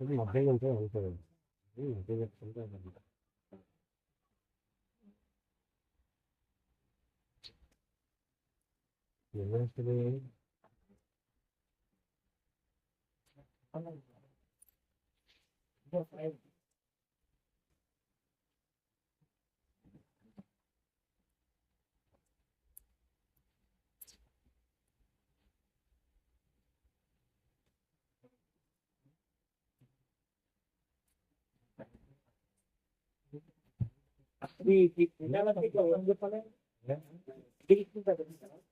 여기 200원 돼요, 여기서. 여기 200원 정도 됩니다. University. Di, di, di, di, di, di, di, di, di,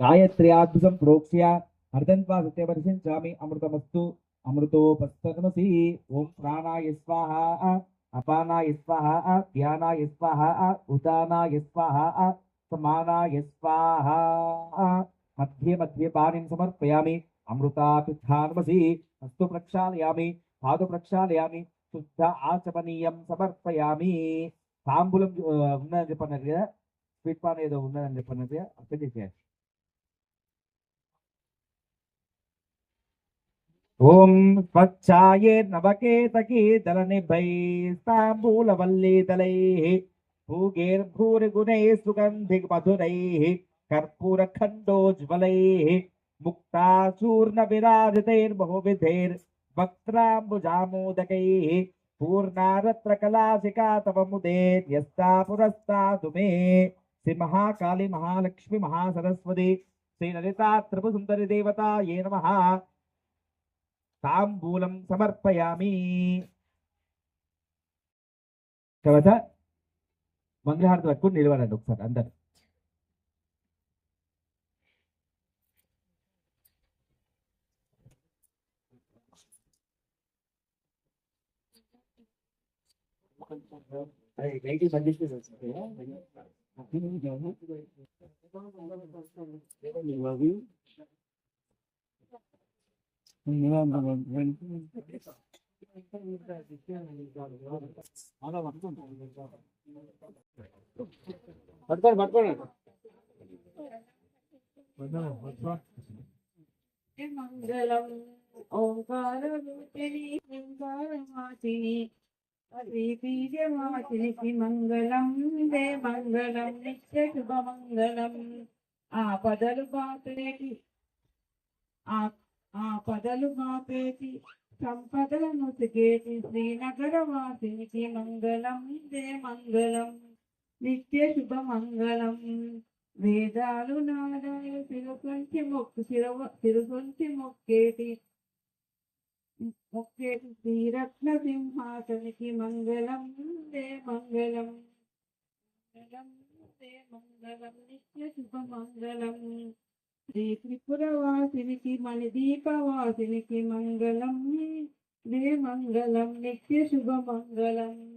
गायत्र्याद्भुतं प्रोक्ष्य हर्दन्त्वा अमृतमस्तु। अमृतोपस्तमसि ॐ प्राणाय स्वाहा। अपानाय स्वाहा। ध्यानाय स्वाहा। स्वाहा। स्वाहा। मध्ये मध्ये पाणिं समर्पयामि। అమృతాపిత్థానమసి హస్తు ప్రక్షాళయామి పాదు ప్రక్షాళయామి శుద్ధ ఆచమనీయం సమర్పయామి తాంబూలం ఉన్నదని చెప్పన్నారు కదా? స్వీట్ పాన్ ఏదో ఉన్నదని చెప్పన్నారు కదా? అర్థం చేసేయాలి ఓం స్వచ్ఛాయే నవకేతకీ దళనిభైస్తాంబూలవల్లీదలైः భూగేర్భూరిగుణైः సుగन्धिः మధురైः ముక్తాసూర్ణ విరాజితైర్బహువిధైర్ వక్త్రాంబుజామోదకైః పూర్ణారత్ర కళాసికా తవ ముదే న్యస్తా పురస్తాదు మే శ్రీ మహాకాళి మహాలక్ష్మి మహాసరస్వతి శ్రీ లలితా త్రిపు సుందరి దేవత ఏ నమ తాంబూలం సమర్పయామి తర్వాత మంగళహారతి పట్టుకుని నిలవాలండి ఒకసారి అందరు. పట్టుకోండి పట్టుకోండి మంగళం ఓంకారూపిణి ఓంకారమాసిని బీజమాసినికి మంగళం దే మంగళం నిత్య శుభమంగళం ఆ పదలు బాపేటి. ఆ పదలు బాపేటి. సంపదలను సిగేటి శ్రీనగర వాసినికి మంగళం దే మంగళం నిత్య శుభమంగళం వేదాలు నారాయణ తిరుసొంచి మొక్కు శిరవ తిరుసొంచి మొక్కేటి. మొక్కేటి శ్రీరత్న సింహాసనికి మంగళం. దే మంగళం. మంగళం దే మంగళం. నిత్య శుభమంగళం. శ్రీ త్రిపురవాసినికి మణిదీపవాసినికి మంగళం. దే మంగళం. నిత్య శుభమంగళం.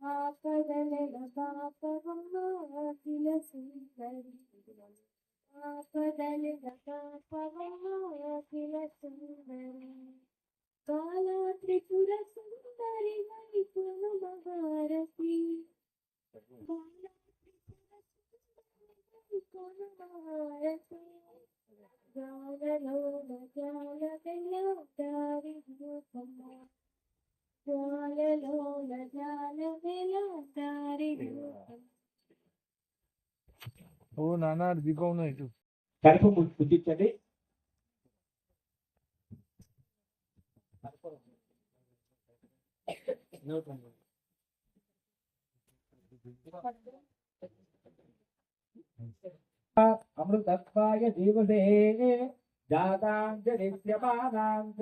ఆపదల పాపమ్మ అఖిల సుందరి ఆపదల పాపమ్మ అఖిల సుందరి దీపం ఉన్నాయి ఇటు. కలుపు పుట్టించండి అమృతత్వాయ జీవసే జాతాంజలిష్యమానాం చ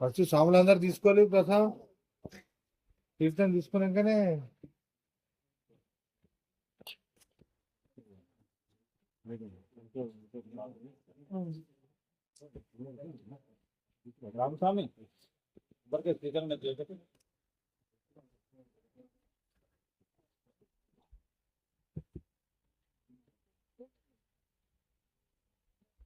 ఫస్ట్ స్వాములందరూ తీసుకోవాలి ప్రసాదం తీర్థం తీసుకున్నాకనే రామస్వామి ఇద్దరికి స్వీకరణ